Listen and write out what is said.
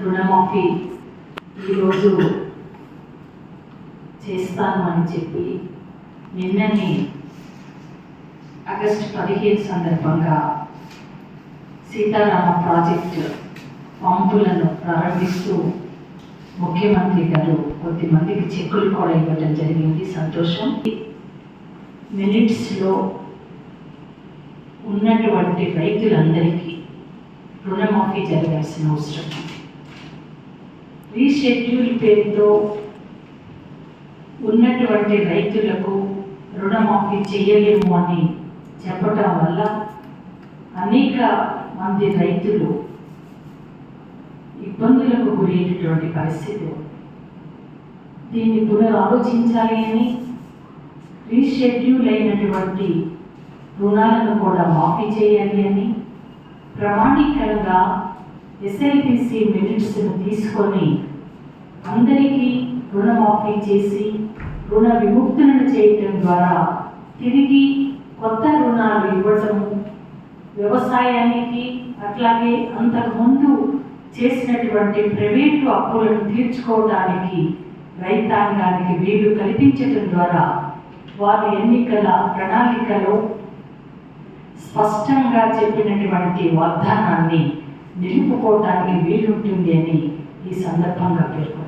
రుణమాఫీ ఈరోజు చేస్తాను అని చెప్పి నిన్ననే ఆగస్టు పదిహేను సందర్భంగా సీతారామ ప్రాజెక్టు పంపులను ప్రారంభిస్తూ ముఖ్యమంత్రి గారు కొద్దిమందికి చెక్కులు కూడా ఇవ్వడం జరిగింది. సంతోషం. మినిట్స్లో ఉన్నటువంటి రైతులందరికీ రుణమాఫీ జరగాల్సిన అవసరం. ఉంది రీషెడ్యూల్ పేరుతో ఉన్నటువంటి రైతులకు రుణమాఫీ చేయలేము అని చెప్పటం వల్ల అనేక మంది రైతులు ఇబ్బందులకు గురైనటువంటి పరిస్థితి దీన్ని పునరాలోచించాలి అని రీషెడ్యూల్ అయినటువంటి రుణాలను కూడా మాఫీ చేయాలి అని ప్రామాణికంగా ఎస్ఐపిసి మినిట్స్ను తీసుకొని అందరికీ రుణమాఫీ చేసి రుణ విముక్తులను చేయటం ద్వారా తిరిగి కొత్త రుణాలు ఇవ్వటము వ్యవసాయానికి అట్లాగే అంతకుముందు చేసినటువంటి ప్రైవేటు అప్పులను తీర్చుకోవడానికి రైతాంగానికి వీలు కల్పించటం ద్వారా వారి ఎన్నికల ప్రణాళికలో స్పష్టంగా చెప్పినటువంటి వాగ్దానాన్ని నిలుపుకోవటానికి వీలుంటుంది అని ఈ సందర్భంగా పేర్కొన్నారు